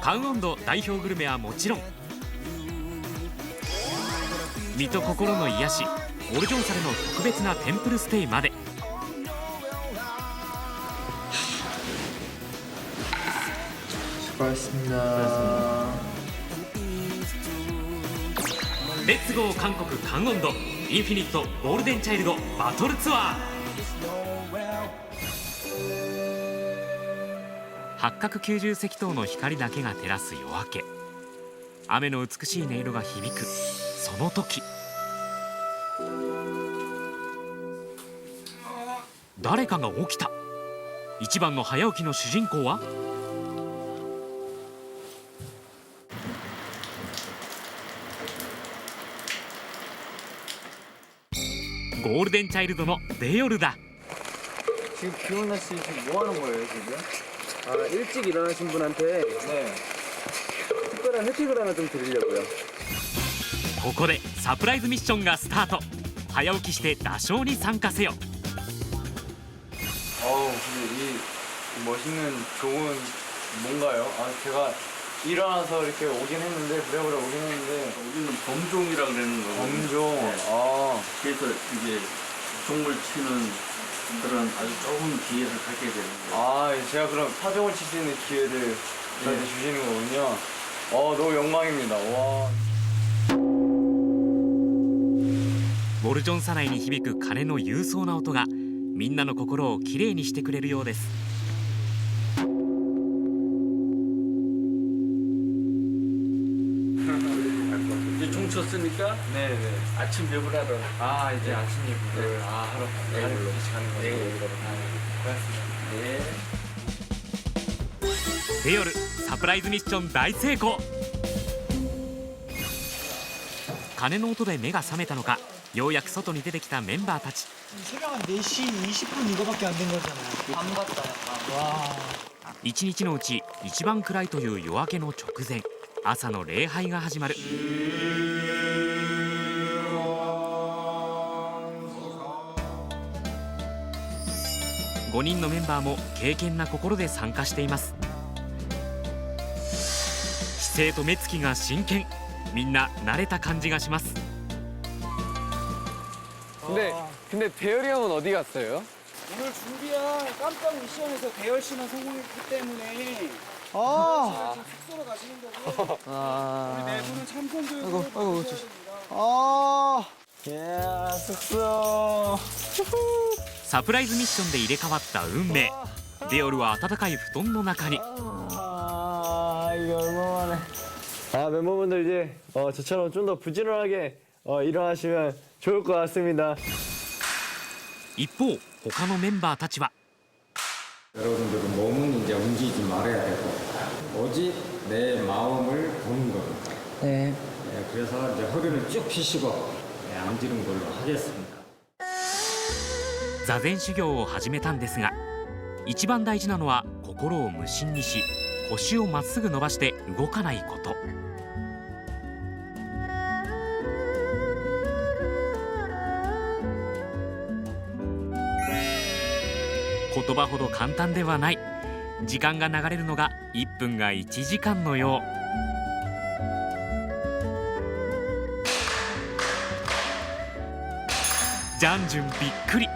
カウオンド代表グルメはもちろん身と心の癒しオルジョンサルの特別なテンプルステイまで。レッツゴー韓国カンオンドインフィニットゴールデンチャイルドバトルツアー。八角九十石灯の光だけが照らす夜明け。雨の美しい音色が響く。その時。誰かが起きた。一番の早起きの主人公は？ゴールデンチャイルドのデヨルだ。 아 씨 지금 뭐 하는 거예요 지금? 아 일찍 일어나신 분한테 네. 특별한 혜택을 하나 좀 드리려고요. ここでサプライズミッションがスタート早起きして打賞に参加せよ 어우 근데 이 멋있는 좋은 뭔가요? 아 제가 일어나서 이렇게 오긴 했는데 부랴부랴 오긴 했는데 우리는 범종이라 그러는 거고 검종 네. 아 그래서 이제 종을 치는 그런 아주 좋은 기회를 갖게 되는 거예요. 아, 제가 그럼 사정을 칠 수 있는 기회를 저한테 주시는 거군요. 어, 너무 영광입니다. 와. ウォルジョンサ内に響く鐘の勇壮な音がみんなの心をきれいにしてくれるようです。 이제 종 쳤으니까 네네. 아침 예불 하러 아, 이제 아침 예불을 아, 하러 네. 하러 같이 가는 거예요. 네. 아, 고맙습니다. デヨルサプライズミッション大成功鐘の音で目が覚めたのかようやく外に出てきたメンバーたち 새벽 한 4시 20분 이거밖에 안 된 거잖아요. 밤 같다 약간. 와. 一日のうち一番暗いという夜明けの直前 朝の礼拝が始まる5人のメンバーも敬虔な心で参加しています姿勢と目つきが真剣みんな慣れた感じがします 근데 근데 대열이 형은 어디 갔어요? 오늘 준비한 깜짝 미션에서 대열 씨만 성공했기 때문에 아. 지금 숙소로 가시는 거고 아. 우리 네 분은 참선교육을 아이고, 아이고, 해주셔야 저- 됩니다. 아. 예, 숙소. サプライズミッションで入れ替わった運命デオルは暖かい布団の中に 아, 이게 얼마만에. 아, 멤버분들 이제 어, 저처럼 좀 더 부지런하게 어, 일어나시면 좋을 것 같습니다. 一方他のメンバーたちは 여러분들은 몸은 이제 움직이지 말아야 되고 오직 내 마음을 보는 겁니다. 네. 예, 그래서 이제 허리를 쭉 펴시고 예, 앉는 걸로 하겠습니다. 座禅修行を始めたんですが一番大事なのは心を無心にし腰をまっすぐ伸ばして動かないこと 言葉ほど簡単ではない。時間が流れるのが1分が1時間のよう。じゃんじゅんびっくり。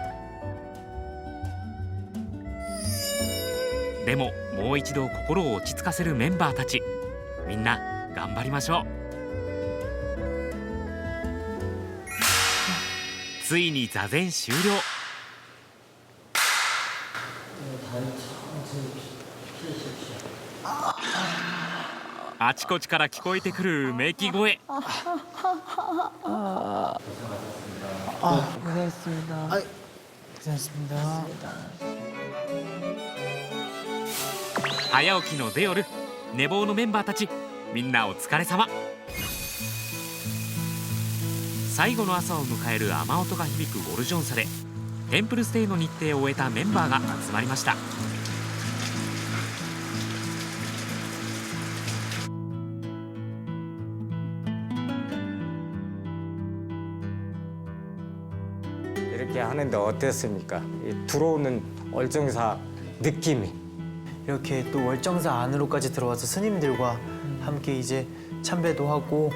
でももう一度心を落ち着かせるメンバーたちみんな頑張りましょう。ついに座禅終了。あちこちから聞こえてくるうめき声。ああおやすみだはいおやすみだ早起きのデオル寝坊のメンバーたちみんなお疲れ様最後の朝を迎える雨音が響くゴルジョンサでテンプルステイの日程を終えたメンバーが集まりました 하는데 어땠습니까? 이 들어오는 얼정사 느낌이 이렇게 또 월정사 안으로까지 들어와서 스님들과 함께 이제 참배도 하고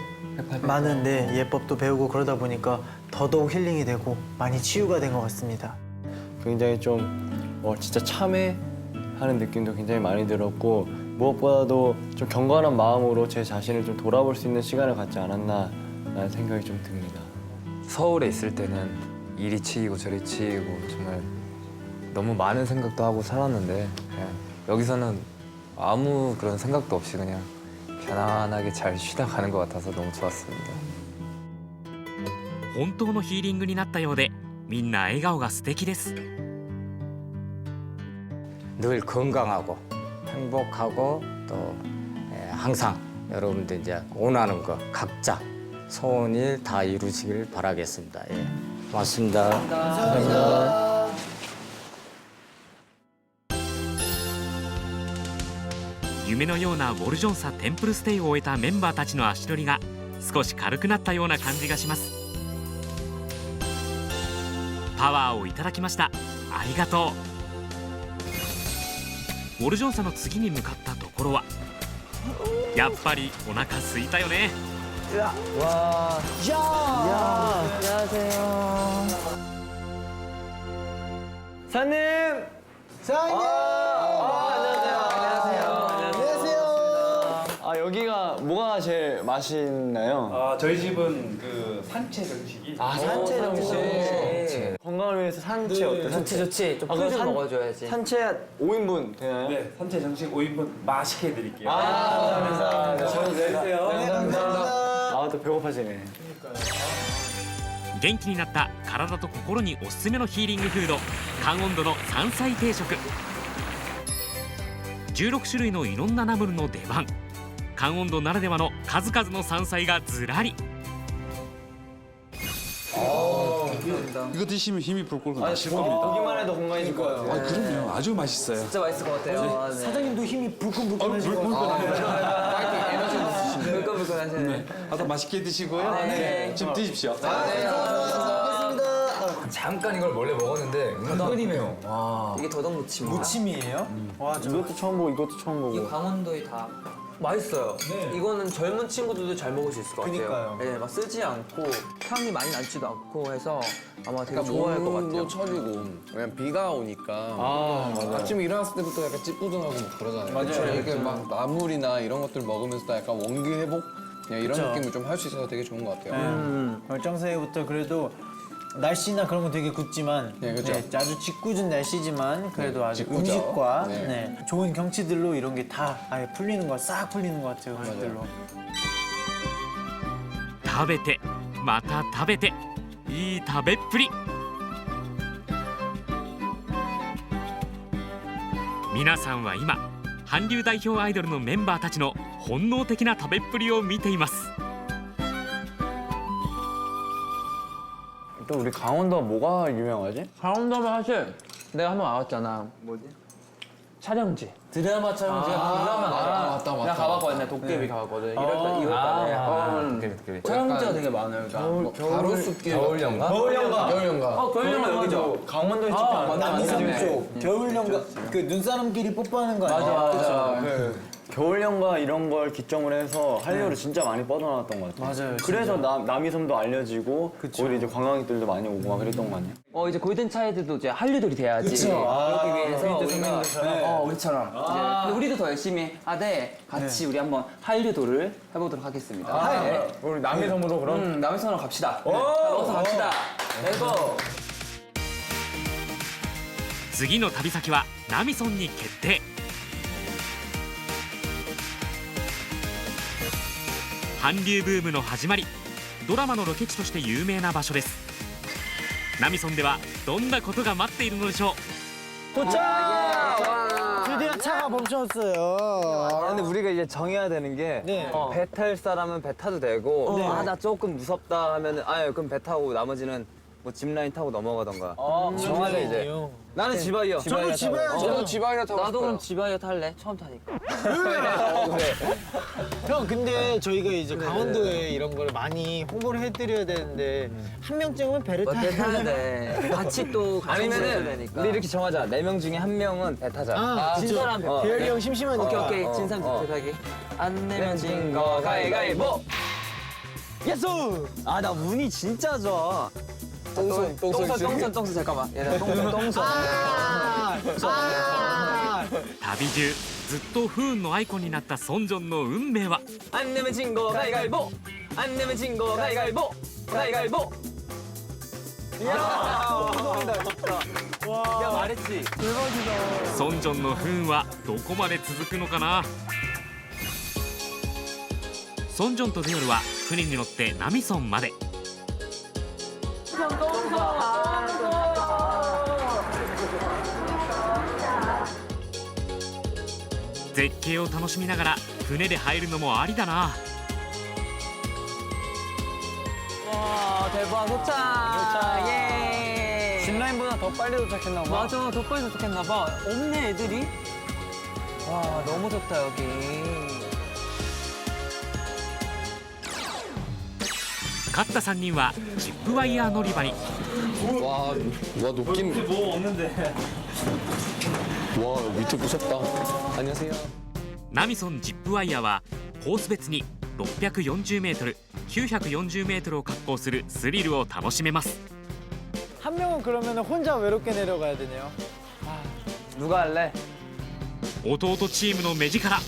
많은 네, 예법도 배우고 그러다 보니까 더더욱 힐링이 되고 많이 치유가 된 것 같습니다. 굉장히 좀 어, 진짜 참회하는 느낌도 굉장히 많이 들었고 무엇보다도 좀 경건한 마음으로 제 자신을 좀 돌아볼 수 있는 시간을 갖지 않았나라는 생각이 좀 듭니다. 서울에 있을 때는 이리 치이고 저리 치이고 정말 너무 많은 생각도 하고 살았는데 그냥 여기서는 아무 그런 생각도 없이 그냥 편안하게 잘 쉬다 가는 것 같아서 너무 좋았습니다. 本当のヒーリングになったようでみんな笑顔が素敵です 늘 건강하고 행복하고 또 예, 항상 여러분들 이제 원하는 거 각자 소원이 다 이루시길 바라겠습니다. 예. 고맙습니다. 감사합니다. 夢のようなウォルジョンサテンプルステイを終えたメンバーたちの足取りが少し軽くなったような感じがしますパワーをいただきましたありがとうウォルジョンサの次に向かったところはやっぱりお腹空いたよね 사님! 사장님! 아 여기가 뭐가 제일 맛있나요? 아, 저희 집은 그 산채 정식이 아 산채 정식 건강을 위해서 산채 어때? 산채 좋지 좀풀좀 먹어줘야지 산채 5인분 되나요? 네, 산채 정식 5인분 맛있게 해드릴게요. 아 감사합니다 저도 내주세요. 네, 감사합니다 아또 배고파지네 元気になった体と心におすすめのヒーリングフード関温度の山菜定食16種類のいろんなナムルの出番関温度ならではの数々の山菜がずらり 이거 드시면 힘이 불꿀 아, 보기만 해도 건강해질 것 같아요 아, 그럼요. 아주 맛있어요. 진짜 맛있을 것 같아요 사장님도 힘이 불끈불끈하실 것 같아요. 불끈불끈하 시네 아주 맛있게 드시고요. 네. 좀 드십시오. 잠깐 이걸 원래 먹었는데 은근히 매워. 와. 이게 더덕무침 무침이에요? 와, 저 이것도 처음 보고 이것도 처음 보고 강원도에 다 맛있어요. 이거는 젊은 친구들도 잘 먹을 수 있을 것 같아요. 그니까요. 네, 막 쓰지 않고 향이 많이 나지도 않고 해서 아마 되게 좋아할 것 같아요. 처지고 그냥 비가 오니까 아 맞아 아침에 일어났을 때부터 약간 찌뿌둥하고 막 그러잖아요. 맞아요. 이렇게 막 나물이나 이런 것들 먹으면서 약간 원기 회복 그냥 이런 그쵸. 느낌을 좀 할 수 있어서 되게 좋은 것 같아요. 음, 월정사회부터 그래도 날씨나 그런 건 되게 굳지만 네, 그죠. 아주 짓궂은 날씨지만 그래도 네, 아주 짓궂죠. 음식과 네. 네, 좋은 경치들로 이런 게 다 아예 풀리는 거 싹 풀리는 것 같아요 음식들로 食べてまた食べていい食べっぷり皆さんは今 韓流代表アイドルのメンバーたちの本能的な食べっぷりを見ています 또 우리 강원도가 뭐가 유명하지? 강원도면 사실 내가 한번 와봤잖아. 뭐지? 촬영지. 드라마 촬영지가 드라마 아, 맞다, 맞다. 내가 가봤거든. 도깨비 가봤거든. 1월달, 2월달에. 어, 촬영지가 되게 많아요. 그러니까. 뭐 가로수길 겨울연가? 겨울연가 겨울연가 어, 겨울연가 여기죠. 강원도에 아, 찍혀 맞네, 맞네. 남이섬 맞네. 쪽 겨울연가 그 눈사람끼리 뽀뽀하는 거 아니에요? 맞아, 맞아. 아, 그 겨울연가 이런 걸 기점으로 해서 한류로 진짜 많이 뻗어나왔던 것 같아요. 맞아요, 그래서 남, 남이섬도 알려지고 거기 이제 관광객들도 많이 오고 막 그랬던 거 아니에요? 어, 이제 골든 차일드도 이제 한류들이 돼야지. 그쵸. 아, 그러기 위해서 우리도 우리가 선배님들처럼. 어, 우리처럼. 이제 근데 우리도 더 열심히 하되 같이 우리 한번 한류도를 해보도록 하겠습니다. 네. 우리 남이섬으로 그럼 음, 남해선으로 갑시다. 네. 어서 갑시다. 렛츠고. 次の旅先はナミソンに決定 韓流ブームの始まりドラマのロケ地として有名な場所ですナミソンではどんなことが待っているのでしょう 드디어 차가 멈췄어요 근데 우리가 이제 정해야 되는 게 네. 배 탈 사람은 배 타도 되고 아 나 조금 무섭다 하면은 아 그럼 배 타고 나머지는 뭐 짚라인 타고 넘어가던가. 정하자 이제. 나는 지바이어. 저도 집에요. 저도 지바이어 타고 나도 그럼. 지바이어 탈래. 처음 타니까. 형 근데 저희가 이제 강원도에 이런 걸 많이 홍보를 해드려야 되는데 한 명쯤은 배를 타야 어때 타는데 같이 또 같이 놀아야 아니면은 되니까. 우리 이렇게 정하자. 네 명 중에 한 명은 배 타자. 아, 진 그쵸. 사람 어. 배열이 형 심심하니까. 오케이 오케이 어, 진상 어. 비슷하게. 안 내면 진진거거 가위가위보. 예스! 아 나 운이 진짜 좋아. 똥손 똥손 똥손 씨. 똥손 똥손 잠깐만. 얘들아 똥손 똥손. 아! 아! 旅中ずっと不運のアイコンになったソンジョンの運命は 안 내면 진 거 가위가위보. 안 내면 진 거 가위가위보. 가위가위보. 이야 똥손이다 진짜. 야 말했지. ソンジョンの不運はどこまで続くのかなソンジョンとデヨルは船に乗ってナミソンまで 絶景を楽しみながら船で入るのもありだな 와 대박 도착. 예. 짚라인보다 더 빨리 도착했나 봐. 맞아 더 빨리 도착했나 봐. 없네 애들이. 와 너무 좋다 여기. 勝った3人はジップワイヤー乗り場に 와, 와 높긴. 뭐 없는데. 와 밑에 무섭다. 안녕하세요. ナミソンジップワイヤーはコース別に 640m、940m を滑降するスリルを楽しめます 한 명은 그러면 혼자 외롭게 내려가야 되네요. 누가 할래? 弟チームの目力半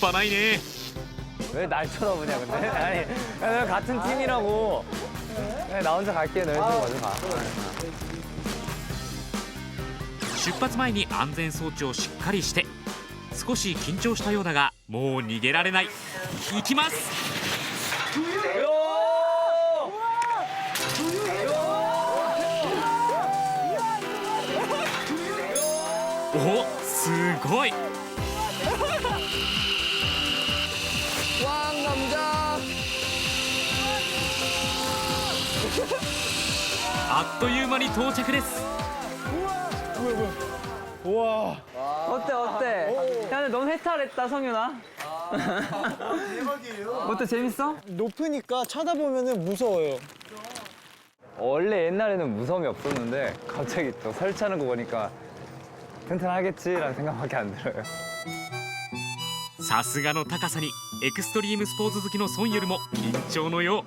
端ないね 왜 날 쳐다보냐 근데? 아니 야, 같은 팀이라고. 야, 나 혼자 갈게. 너희 팀 먼저 가. 出発前に安全装置をしっかりして少し緊張したようだがもう逃げられない行きますおすごい っという間に到着です 어때 어때? 야 근데 넌 해탈했다 성윤아. 대박이에요. 어때 재밌어? 높으니까 쳐다보면 무서워요. 원래 옛날에는 무서움이 없었는데 갑자기 또 설치하는 거 보니까 튼튼하겠지라는 생각밖에 안 들어요. さすがの高さにエクストリームスポーツ好きのソンよりも緊張のよう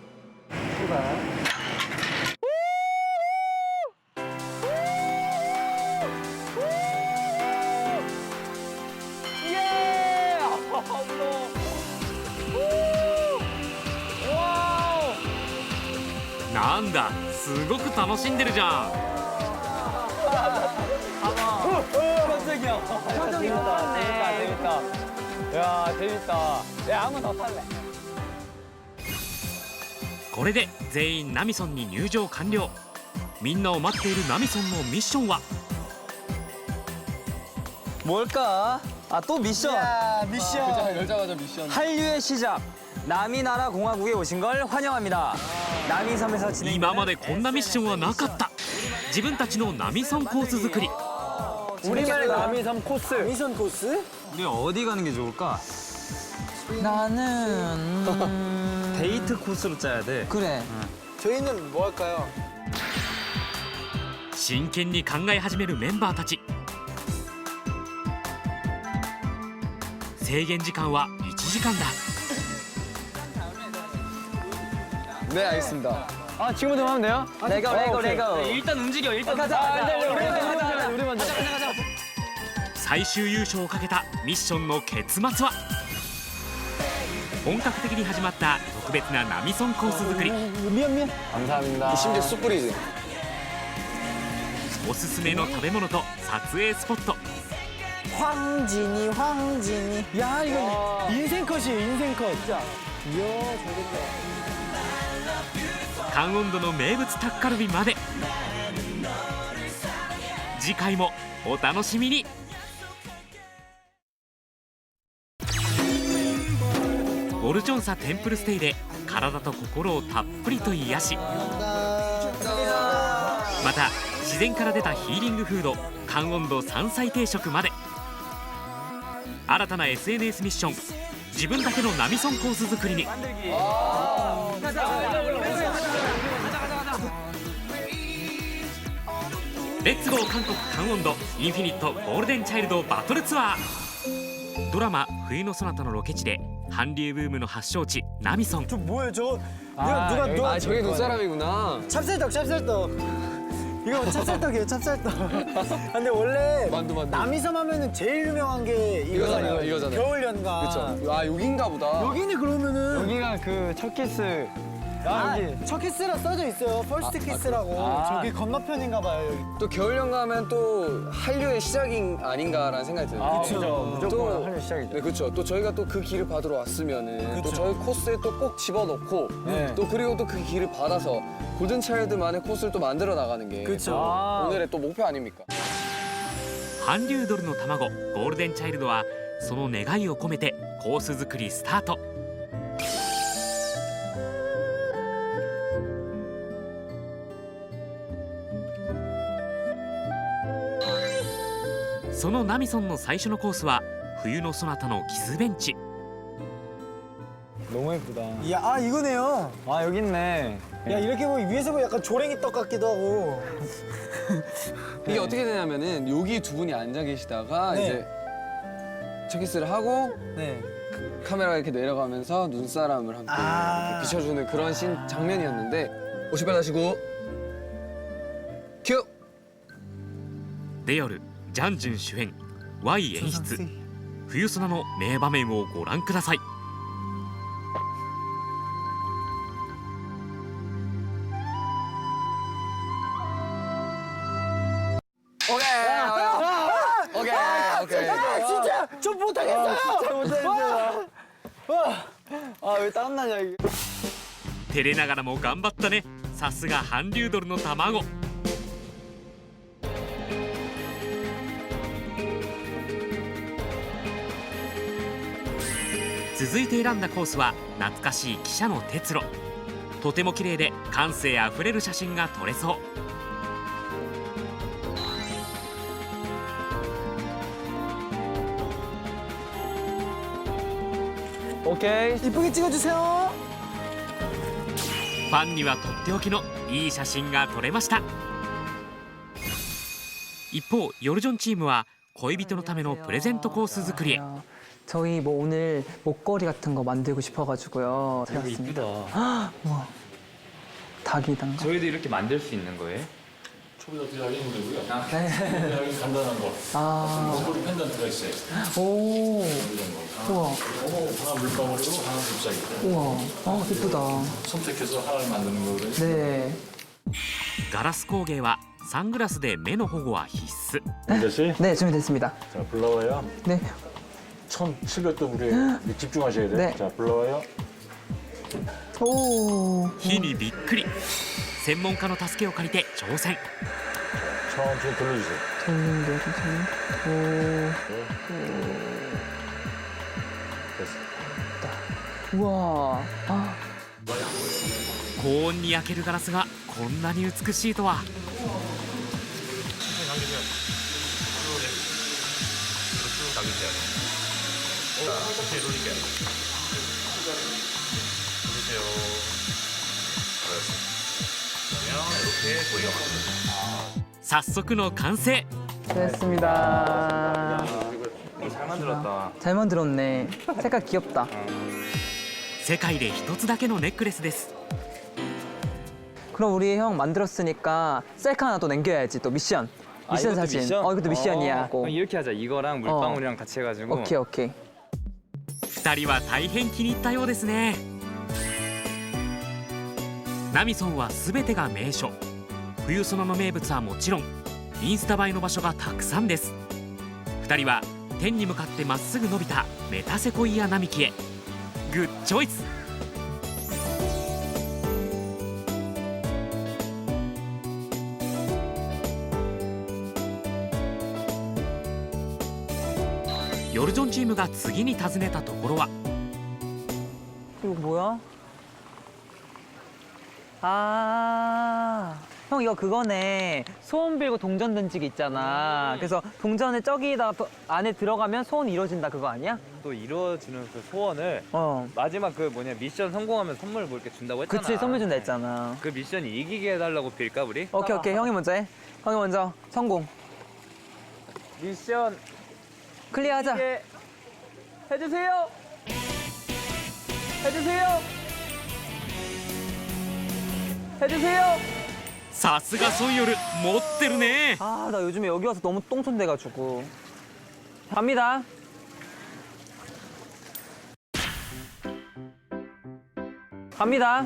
なんだすごく楽しんでるじゃん 깜짝이야. 표정이 좋았네. 재밌다. 야 재밌다. 야 한 번 더 탈래. これで全員ナミソンに入場完了みんなを待っているナミソンのミッションは 뭘까? 아 또 미션. 미션. 열자마자 미션. 한류의 시작. 남이나라 공화국에 오신 걸 환영합니다. 남이섬에서 今までこんなミッションはなかった自分たちのナミソンコース作り 우리말의 남이섬 코스. 미선 코스? 우리 어디 가는 게 좋을까? 나는 음... 데이트 코스로 짜야 돼. 그래. 저희는 뭐 할까요? 真剣に考え始めるメンバーたち制限時間は1時間だ 네 알겠습니다. 아 지금부터 하면 돼요? 레고 레고 레고. 일단 움직여 일단 가자. 가자. 우리 먼저 가자. 우리 먼저. 最終優勝をかけたミッションの結末は本格的に始まった特別なナミソンコース作り 미안 미안. 감사합니다. 심지어 숯불이지. おすすめの食べ物と撮影スポット 황진이 황진이. 야 이거 인생 컷이에요 인생 컷. 진짜. 이야 잘된다. タン度の名物タッカルビまで。次回もお楽しみに。ボルジョンサテンプルステイで体と心をたっぷりと癒し。また自然から出たヒーリングフード寒温度山菜定食まで。新たな SNS ミッション自分だけのナミソンコース作りに。 レッツゴー韓国寒温度インフィニットゴールデンチャイルドバトルツアードラマ「冬のソナタ」のロケ地で韓流ブームの発祥地ナミソン 저 뭐예요 저 누가 누가 누가 아 저게 눈사람이구나. 찹쌀떡 찹쌀떡 이거 찹쌀떡이에요 찹쌀떡 아, 근데 원래 만두, 만두. 남이섬 하면은 제일 유명한 게 이거잖아요 이거잖아요, 이거잖아요. 겨울연가 그쵸. 아 여긴가 보다. 여기네 그러면은 여기가 그 첫 키스. 아, 첫 키스라 써져 있어요 퍼스트 키스라고 아. 저기 건너편인가 봐요 여기 또 겨울연 가면 또 한류의 시작인 아닌가라는 생각이 들어요. 아, 그죠. 무조건 또- 한류 시작이죠. 네, 그렇죠. 또 저희가 또 그 길을 받으러 왔으면은 또 그쵸. 저희 코스에 또 꼭 집어넣고 네. 또 그리고 또 그 길을 받아서 골든 차일드만의 코스를 또 만들어 나가는 게 그쵸. 또 아. 오늘의 또 목표 아닙니까? 韓流ドルの卵ゴールデンチャイルドはその願いを込めてコース作りスタート そのナミソンの最初のコースは冬のソナタのキスベンチ 너무 예쁘다. 야, 아 이거네요 아 여기 있네. 야 이렇게 보면 위에서 보면 약간 조랭이 떡 같기도 하고 이게 어떻게 되냐면은 여기 두 분이 앉아 계시다가 네. 이제 체키스를 하고 네 카메라가 이렇게 내려가면서 눈사람을 함께 아. 이렇게 비춰주는 그런 신 장면이었는데 오십발 하시고 큐! で夜 ジャンジュン主演 Y 演出冬ソナの名場面をご覧ください 오케이! 오케이! 오케이! 아 진짜 저 못하겠어요 진짜 못하겠어요 아왜 땀나냐 이게. 照れながらも頑張ったねさすが韓流ドルの卵 続いて選んだコースは懐かしい汽車の鉄路とても綺麗で感性あふれる写真が撮れそう 오케이. 이쁘게 찍어주세요 ファンにはとっておきのいい写真が撮れました一方ヨルジョンチームは恋人のためのプレゼントコース作りへ 저희 뭐 오늘 목걸이 같은 거 만들고 싶어가지고요. 들었습니다. 와, 닭이단가. 저희도 이렇게 만들 수 있는 거예요? 간단한 거. 아. 목걸이 펜던트가 있어요. 오. 우와. 하나 물방울이고 하나 잎사귀고 우와. 아, 예쁘다. 선택해서 하나를 만드는 거거든요. 네. ガラス工芸はサングラスで目の保護は必須 아저씨, 네, 준비됐습니다. 자 불러와요. 네. 1700도 물에 집중하셔야 돼요. 네. 자 불러와요. 오. 火にびっくり専門家の助けを借りて挑戦 천천히 돌려주세요. 돌리는데요, 천천히. 됐어. 오. 우와. 아. 高温に焼けるガラスがこんなに美しいとは 早速の完成 됐습니다. 잘 만들었다. 잘 만들었네. 색깔 귀엽다. 世界で一つだけのネックレスです 그럼 우리 형 만들었으니까 셀카 하나 또 남겨야지 또 미션. 미션 사진. 어 이것도 미션이야. 그럼 이렇게 하자. 이거랑 물방울이랑 같이 해가지고. 오케이 오케이. 2人は大変気に入ったようですね。ナミソンは全てが名所。冬ソナの名物はもちろんインスタ映えの場所がたくさんです。2人は天に向かってまっすぐ伸びたメタセコイア並木へ。グッチョイス。が次に訪ねたところは 이거 뭐야? 아 형 이거 그거네. 소원 빌고 동전 던지기 있잖아. 그래서 동전을 저기다 더- 안에 들어가면 소원 이루어진다 그거 아니야? 또 이루어지는 그 소원을 어. 마지막 그 뭐냐 미션 성공하면 선물 뭐 이렇게 준다고 했잖아. 그치 선물 준다 했잖아. 그 미션이 이기게 해달라고 빌까 우리? 오케이 오케이 형이 먼저 해. 형이 먼저 성공. 미션 클리어하자. 이기게 해주세요. 해주세요. 해주세요. さすがソンヨル持ってるね 아 나 요즘에 여기 와서 너무 똥손 돼가지고. 갑니다. 갑니다.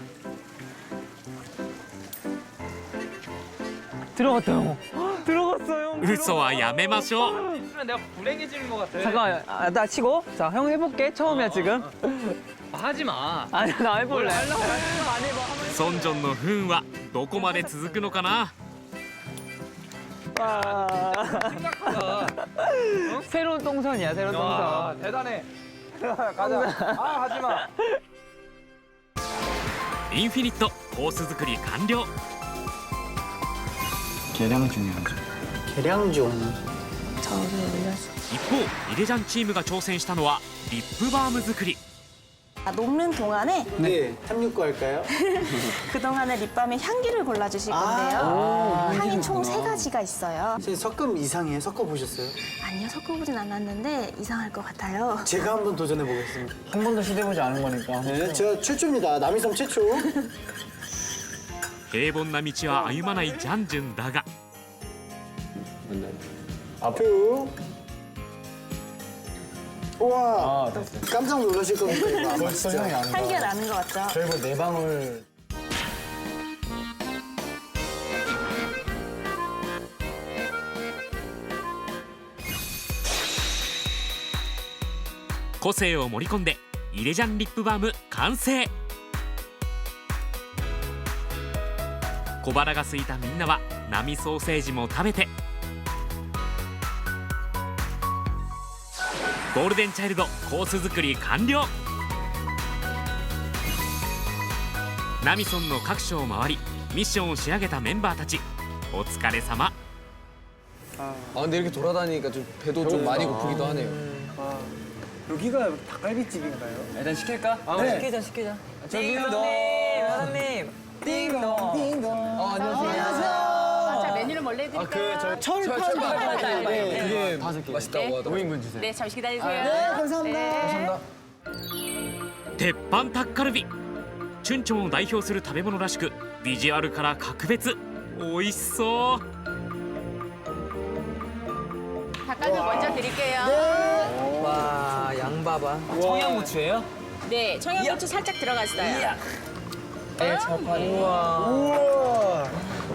들어갔다 형. 들어갔어 형. 嘘はやめましょう 있으면 내가 불행해지는 것 같아. 잠깐만 아, 나 치고 자 형 해볼게 처음이야 지금 하지 마. 아니 나 해볼래 ソンジョンの不運はどこまで続くのかな 새로운 똥선이야 새로운 아, 똥선 대단해. 가자. 아 하지 마. インフィニットコース作り完了 계량 중. 一方イレジャンチームが挑戦したのはリップバーム作り 아, 녹는 동안에 네, 탐육구 할까요? 그동안의 립밤의 향기를 골라주실 아, 건데요. 오, 향이 향기를 총 세 구나. 가지가 있어요. 선생님 섞음 이상이에요? 섞어보셨어요? 아니요, 섞어보진 않았는데 이상할 것 같아요. 제가 한번 도전해보겠습니다. 한 번도 시도해보지 않은 거니까. 네, 제가 최초입니다. 남이섬 최초. 平凡な道は歩まないジャンジュンだが 큐. 우와, 깜짝 놀라실 겁니다. 이거 아마 벌써 진짜. 향이 안 향기가 나. 나는 것 같죠? 결국 네 방울. 個性を盛り込んでイレジャンリップバーム完成小腹が空いたみんなは波ソーセージも食べて ゴールデンチャイルドコース作り完了ナミソンの各所を回りミッションを仕上げたメンバーたちお疲れ様 아 근데 이렇게 돌아다니니까 좀 배도 좀 많이 고프기도 하네요. 여기가 닭갈비집인가요? 일단 시킬까? 아, 네. 시키자 시키자 저기요. 사장님 사장님 띵동 띵동. 어, 안녕하세요. 자 메뉴를 뭘로 해드릴까요? 그 철판 네. 그게 맛있다고 하더라고요. 5인분 주세요. 네 잠시 기다리세요. 네, 감사합니다. 네. 鉄板タッカルビチュンチョンを代表する食べ物らしくビジュアルから格別美味しそう 닭갈비 먼저 드릴게요. 와 양봐봐 청양고추예요? 네, 청양고추 살짝 들어갔어요. 네 철판 우와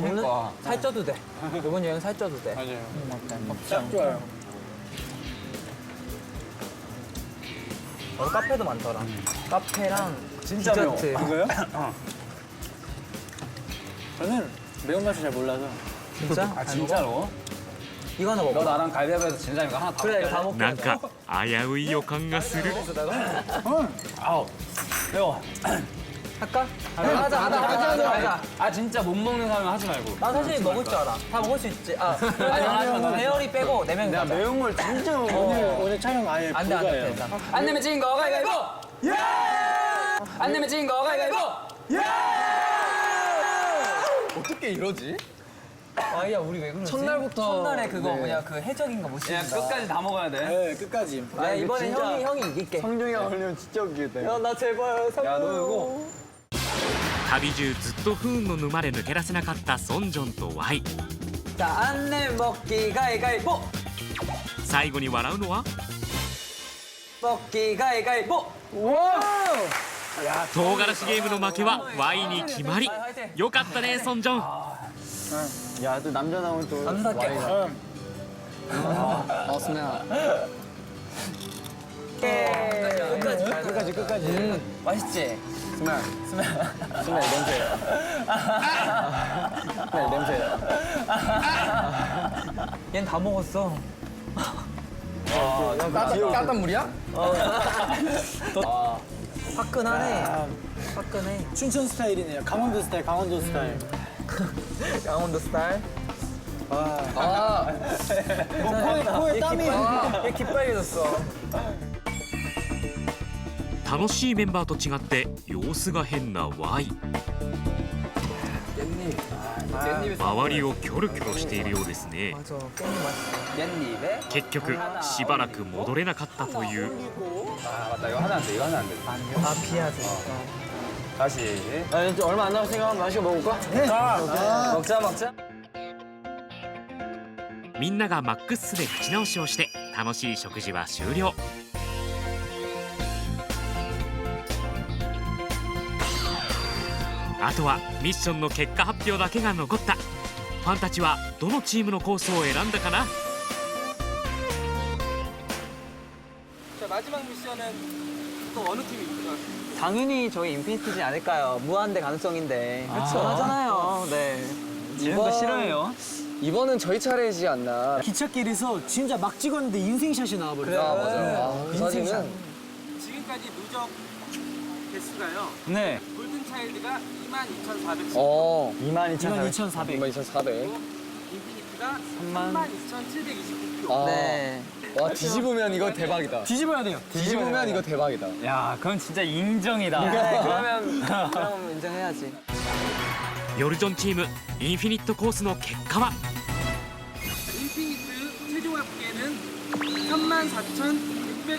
그러니까. 살쪄도 돼 이번 여행 살쪄도 돼 맞아요. 딱 좋아요. 어, 카페도 많더라 카페랑 진짜 매워. 디저트 이거요? 어. 저는 매운맛을 잘 몰라서. 진짜? 아 진짜로? 이거 하나 너 먹어 나랑 가위바위보에서 진짜 이거 하나 다 그래 이거 다 먹게. 먹게 なんか危うい予感がする 아우 매워. 할까? 하자 하자 하자 하자 하자 아 진짜 못 먹는 사람은 하지 말고. 난 사실 먹을 줄 알아 다 먹을 수 있지 아 아니 아니 대열이 빼고 네 명이 가자 매운 걸 진짜 오늘 오늘 촬영 아예 안 돼 안 돼 불가예요. 일단 안 내면 진거 가위바위보. 예! 안 내면 진거 가위바위보. 어떻게 이러지? 아야 우리 왜 그러지? 첫날부터 첫날에 그거 네. 뭐냐 그 해적인가 못 그냥 시킨다 끝까지 다 먹어야 돼. 네, 끝까지. 야 이번에 형이 형이 이길게 성룡이가 걸리면 진짜 웃기겠다. 야 나 제발 살려 야, 너 이거. 旅中ずっと不運の沼で抜け出せなかったソンジョンとワイ 자 안내 먹기 가위가위보 最後に笑うのは 먹기 가위가위보 唐辛子ゲームの負けはワイに決まりよかったねソンジョン 야, 또 남자 나오면 또 남자답게. 와이가. 아, 스멜. 끝까지 끝까지 끝까지. 음, 맛있지? 스멜. 스멜. 스멜 냄새. 스멜 냄새. 얜다 먹었어. 따뜻, 따뜻한 물이야? 더 화끈하네. 화끈해. 춘천 스타일이네요. 강원도 스타일, 강원도 스타일. 강원도 스타일. 아, 뭐 코에 코에 땀이. 얘 기빨개졌어. 楽しいメンバーと違って様子が変な Y 周りをキョロキョロしているようですね。結局しばらく戻れなかったという。みんながマックスで口直しをして楽しい食事は終了。あとはミッションの結果発表だけが残ったファンたちはどのチームのコースを選んだかな 자 마지막 미션은 또 어느 팀이 있죠? 당연히 저희 인피니트지 않을까요? 무한대 가능성인데. 그쵸. 하잖아요. 네. 지는 거 이번- 싫어해요. 이번은 저희 차례이지 않나. 기찻길에서 진짜 막 찍었는데 인생샷이 나와버렸어. 아, 맞아. 아, 그 인생샷. 사진은 지금까지 누적 개수가요. 네. 골든 차일드가 22,410. 어. 22,400. 22,400. 인피니트가 3만. 32,729표. 아. 네. 와, 뒤집으면 이거 대박이다. 뒤집어야 돼요. 뒤집으면 이거 대박이다. 야, 그건 진짜 인정이다. 네, 그러면 그럼 인정해야지. ヨルジョンチームインフィニットコースの結果は 인피니트 최종 합계는 34,659표. 와, 그래,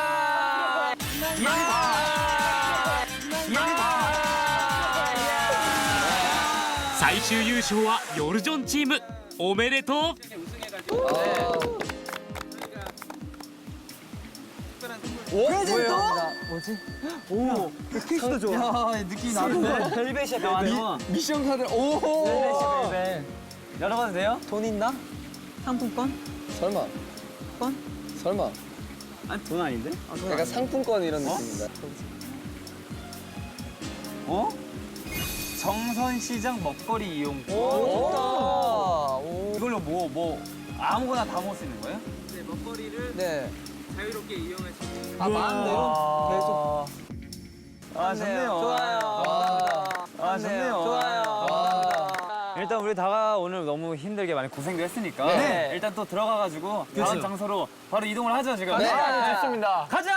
最終優勝はヨルジョンチームおめでとう 프레젠토? 뭐지? 오. 케이스도 좋아. 야, 느낌이 나는데? 벨벳이야, 벨벳. 미션 카드. 오. 벨벳이야, 벨벳. 열어봐도 돼요? 돈 있나? 상품권? 설마. 권? 설마. 아니, 돈 아닌데? 아, 돈 약간 상품권 이런 느낌인데. 어? 정선시장 먹거리 이용권. 오, 좋다. 오. 이걸로 뭐, 뭐, 아무거나 다 먹을 수 있는 거예요? 네, 먹거리를 네. 자유롭게 이용할 수 있는 아, 마음대로? 계속. 아, 좋네요. 좋아요. 아, 좋네요. 좋아요. 일단 우리 다가 오늘 너무 힘들게 많이 고생도 했으니까 네. 일단 또 들어가가지고 다음 그렇죠. 장소로 바로 이동을 하죠 지금. 네, 좋습니다. 가자.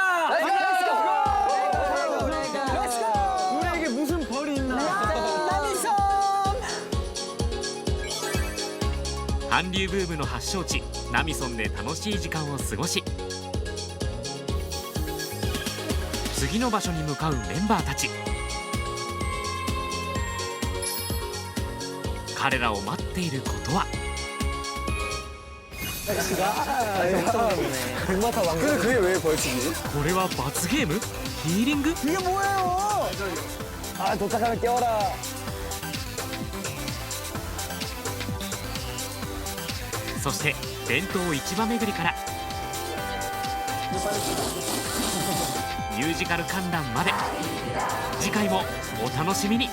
韓流ブームの発祥地ナミソンで楽しい時間を過ごし次の場所に向かうメンバーたち。彼らを待っていることは？これは罰ゲーム？ヒーリング？そして伝統市場巡りから。ミュージカル観覧まで。次回もお楽しみに。